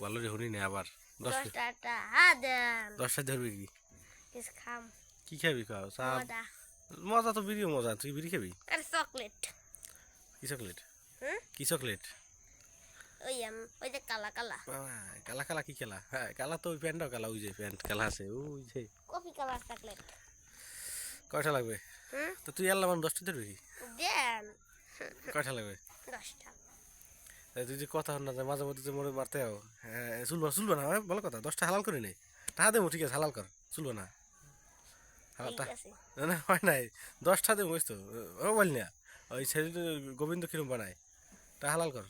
ভালো রে শুনি না আবার। দশটা ধরবি কি? খাম। কি খাবি খাও মজা। তো তুই বিড়ি খাবি? আর চকলেট। কি চকলেট? হুম? কি চকলেট? ওই ওই যে কালা কালা। কালা কালা কি খেলা হ্যাঁ কালা তো ওই কালা। ওই যে প্যান্ট কালা আছে। ওই যে। Coffee colour chocolate. কয়টা লাগবে? তো তুই আল্লাহ দশটা ধরবি দেন। কয়টা লাগবে? দশটা। তুই যে কথা না যায় মাঝে মধ্যে যে মরে মারতে যাও হ্যাঁ চুলবো চুলবো না হ্যাঁ, ভালো কথা দশটা হালাল করে নে। টাকা দেবো ঠিক আছে হালাল কর চুলবো না। হালাল ঠিক টা- আছে। না না হয় নাই। দশটা দেবো বুঝতো ও বল না ওই ছেলে গোবিন্দ কিরম বানায়? তা হালাল কর।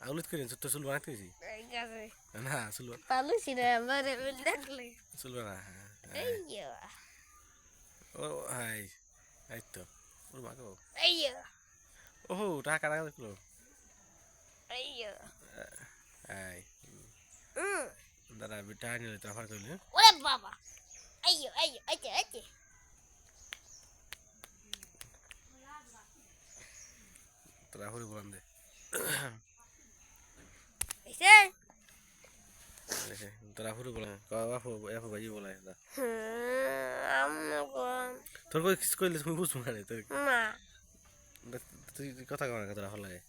আউলিত করে ছোট্ট চুল বানাতে গেছি? না চুলবো পালুছি না আমার দেখলে চুলবো না হ্যাঁ, ও হাই এই তো। ওর মাকে যে ওহো টাকা টাকা দেখল এই দাদা টাকা নিলে তো অফার করলি ওরে বাবা এই যে এই যে এই যে এই যে তোরা হরি বলান দে তোরা হরি বলান বাপু বাপু ভাই বলায় দা তোর কই কিছু কইলে তুমি বুঝব না তুই কথা কয় না তোরা হল লাগে।